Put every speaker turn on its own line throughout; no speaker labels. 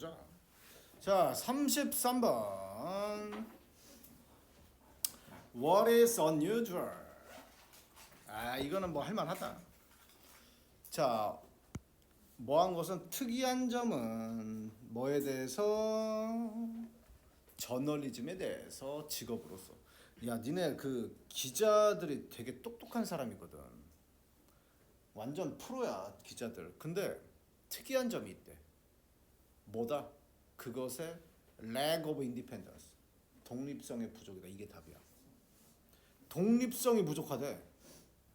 보자. 자, 33번. What is unusual? 아, 이거는 뭐 할만하다. 자, 뭐한 것은 특이한 점은 뭐에 대해서 저널리즘에 대해서 직업으로서 야 니네 그 기자들이 되게 똑똑한 사람이거든 완전 프로야 기자들 근데 특이한 점이 있대 뭐다? 그것의 lack of independence. 독립성의 부족이다. 이게 답이야. 독립성이 부족하대.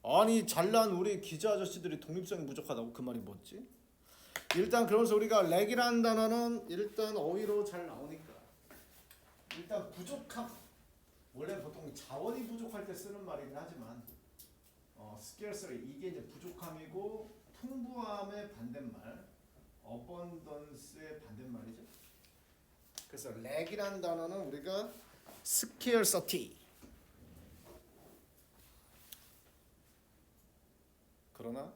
아니 잘난 우리 기자 아저씨들이 독립성이 부족하다고? 그 말이 뭐지? 일단 그러면서 우리가 렉이라는 단어는 일단 어휘로 잘 나오니까. 일단 부족함. 원래 보통 자원이 부족할 때 쓰는 말이긴 하지만 어, scarcity. 이게 이제 부족함이고 풍부함의 반대말 abundance의 반대말이죠. 그래서 렉이라는 단어는 우리가 scarcity 그러나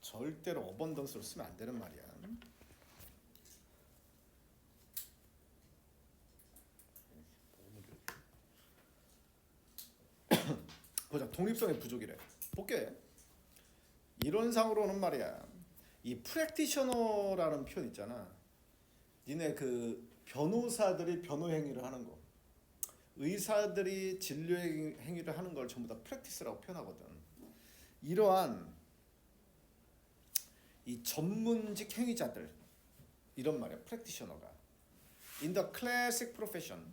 절대로 어번던스로 쓰면 안 되는 말이야. 보자 독립성의 부족이래. 볼게. 이론상으로는 말이야. 이 프랙티셔너라는 표현 있잖아. 니네 그 변호사들이 변호 행위를 하는 거. 의사들이 진료 행- 행위를 하는 걸 전부 다 프랙티스라고 표현하거든. 이러한 이 전문직 행위자들 이런 말이야 프랙티셔너가 in the classic profession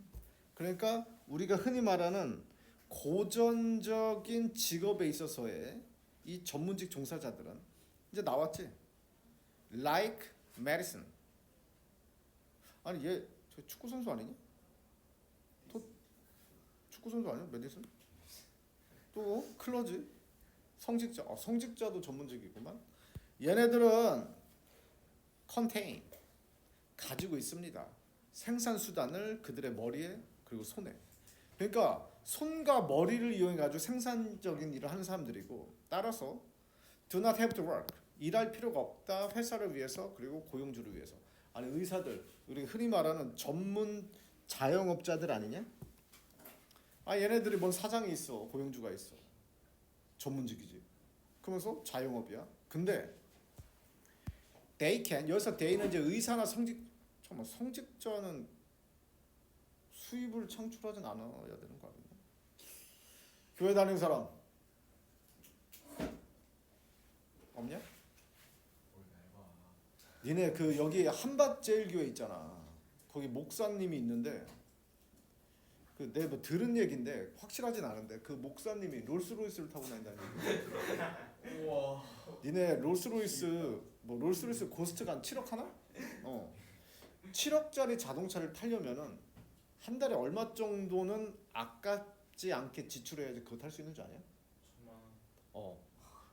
그러니까 우리가 흔히 말하는 고전적인 직업에 있어서의 이 전문직 종사자들은 이제 나왔지 like medicine 아니 얘 저 축구 선수 아니니? 또 축구 선수 아니야 메디슨? 또 클러지 성직자 아, 성직자도 전문직이구만 얘네들은 contain 가지고 있습니다. 생산 수단을 그들의 머리에 그리고 손에. 그러니까 손과 머리를 이용해 가지고 생산적인 일을 하는 사람들이고 따라서 do not have to work 일할 필요가 없다. 회사를 위해서 그리고 고용주를 위해서. 아니 의사들 우리 흔히 말하는 전문 자영업자들 아니냐? 아 얘네들이 뭔 사장이 있어. 고용주가 있어. 전문직이지. 그러면서 자영업이야. 근데 they can 여기서 they는 이제 의사나 성직 잠깐 성직자는 수입을 창출하진 않아야 되는 거 아니냐? 교회 다니는 사람. 없냐? 니네 그 여기 한밭제일교회 있잖아. 거기 목사님이 있는데 그내뭐 들은 얘긴데 확실하진 않은데 그 목사님이 롤스로이스를 타고 다닌다는 얘기.
우와.
니네 롤스로이스 뭐 롤스로이스 고스트가 한 7억 하나? 어. 7억짜리 자동차를 타려면은 한 달에 얼마 정도는 아깝지 않게 지출해야지 그거 탈 수 있는 줄 아냐? 어.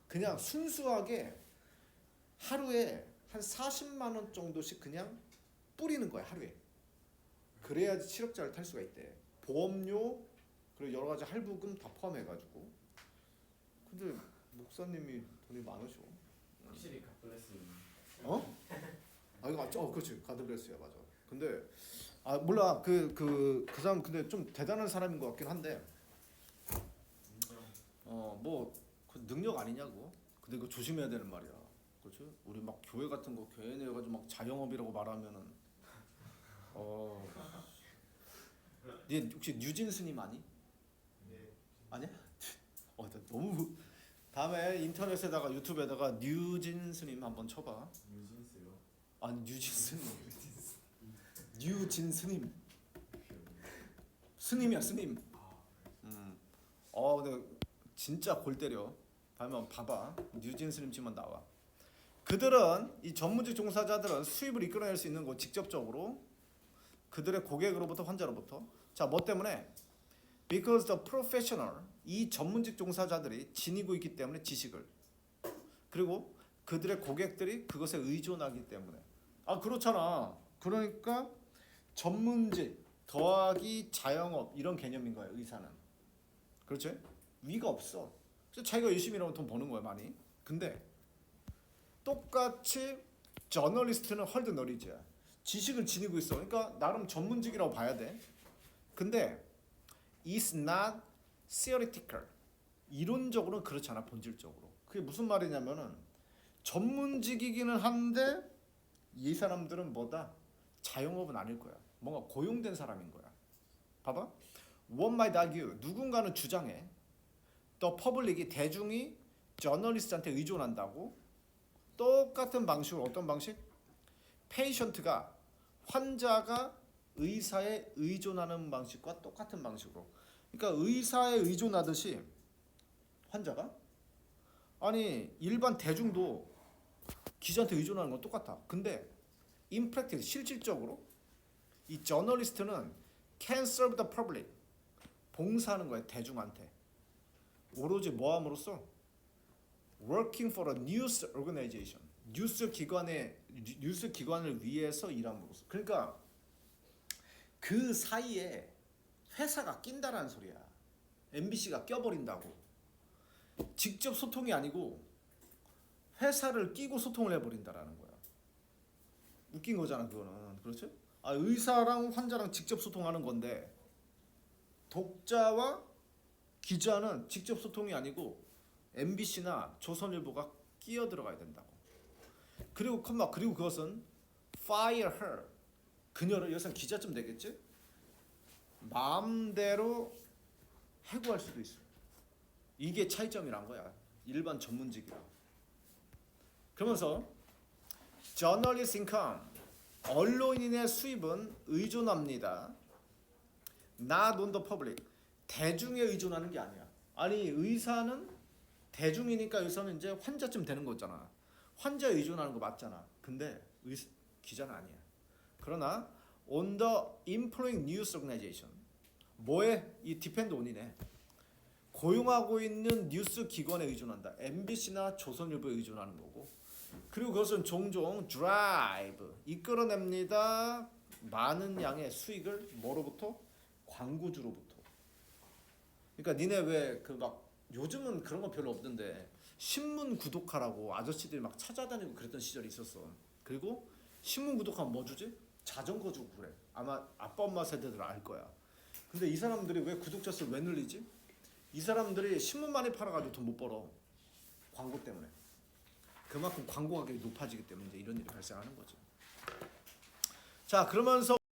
그냥 순수하게 하루에 한 40만 원 정도씩 그냥 뿌리는 거야, 하루에. 그래야지 7억짜리를 탈 수가 있대. 보험료 그리고 여러 가지 할부금 다 포함해 가지고. 근데 목사님이 돈이 많으셔.
확실히 갓블레스.
어? 아 이거 맞죠? 어, 그렇지. 가드브레스야 맞아. 근데 아 몰라 그그 그 사람 근데 좀 대단한 사람인 것 같긴 한데. 어뭐 그 능력 아니냐고. 근데 그거 조심해야 되는 말이야. 그렇지? 우리 막 교회 같은 거 교회 내 가지고 막 자영업이라고 말하면은 어. 니 혹시 뉴진 스님 아니?
네.
아니야? 어, 나 너무 다음에 인터넷에다가 유튜브에다가 뉴진 스님 한번 쳐봐.
유진스요.
아니 뉴진 스님. 뉴진 스님. 스님이야 스님.
아.
음. 어 근데 진짜 골 때려. 다음에 봐봐. 뉴진 스님 치면 나와. 그들은 이 전문직 종사자들은 수입을 이끌어낼 수 있는 거 직접적으로 그들의 고객으로부터 환자로부터. 자 뭐 때문에? Because the professional 이 전문직 종사자들이 지니고 있기 때문에 지식을. 그리고 그들의 고객들이 그것에 의존하기 때문에. 아 그렇잖아. 그러니까 전문직 더하기 자영업 이런 개념인 거야 의사는. 그렇죠 위가 없어. 그래서 자기가 열심히 일하면 돈 버는 거야 많이. 근데 똑같이 저널리스트는 헐드 너리지야 지식을 지니고 있어. 그러니까 나름 전문직이라고 봐야 돼. 근데 is not theoretical. 이론적으로는 그렇지 않아 본질적으로. 그게 무슨 말이냐면은 전문직이기는 한데 이 사람들은 뭐다? 자영업은 아닐 거야. 뭔가 고용된 사람인 거야. 봐봐. One might argue 누군가는 주장해. 또 퍼블릭이 대중이 저널리스트한테 의존한다고 똑같은 방식으로 어떤 방식? 페이션트가 환자가 의사에 의존하는 방식과 똑같은 방식으로. 그러니까 의사에 의존하듯이 환자가 아니 일반 대중도 기자한테 의존하는 건 똑같아. 근데 인프랙티스 실질적으로 이 저널리스트는 can serve the public 봉사하는 거야 대중한테 오로지 뭐함으로써 working for a news organization 뉴스 기관의 뉴스 기관을 위해서 일함으로써 그러니까 그 사이에 회사가 낀다라는 소리야. MBC가 껴버린다고. 직접 소통이 아니고 회사를 끼고 소통을 해버린다라는 거야. 웃긴 거잖아 그거는. 그렇죠? 아 의사랑 환자랑 직접 소통하는 건데 독자와 기자는 직접 소통이 아니고 MBC나 조선일보가 끼어 들어가야 된다고. 그리고 컴마 그리고 그것은 fire her 그녀를 여기서 기자쯤 되겠지? 마음대로 해고할 수도 있어. 이게 차이점이란 거야. 일반 전문직이랑. 그러면서 journalist income 언론인의 수입은 의존합니다. not on the public. 대중에 의존하는 게 아니야. 아니 의사는 대중이니까 여기서는 이제 환자쯤 되는 거잖아. 환자에 의존하는 거 맞잖아. 근데 의, 기자는 아니야. 그러나 on the employing news organization 뭐에 이 디펜드 온이네. 고용하고 있는 뉴스 기관에 의존한다. MBC나 조선일보에 의존하는 거고. 그리고 그것은 종종 드라이브 이끌어냅니다. 많은 양의 수익을 뭐로부터 광고주로부터. 그러니까 니네 왜 그막 요즘은 그런 거 별로 없던데 신문 구독하라고 아저씨들이 막 찾아다니고 그랬던 시절이 있었어. 그리고 신문 구독하면 뭐 주지? 자전거 주고 그래. 아마 아빠 엄마 세대들 알 거야. 근데 이 사람들이 왜 구독자 수를 왜 늘리지? 이 사람들이 신문 많이 팔아가지고 돈 못 벌어. 광고 때문에. 그만큼 광고 가격이 높아지기 때문에 이제 이런 일이 발생하는 거지. 자 그러면서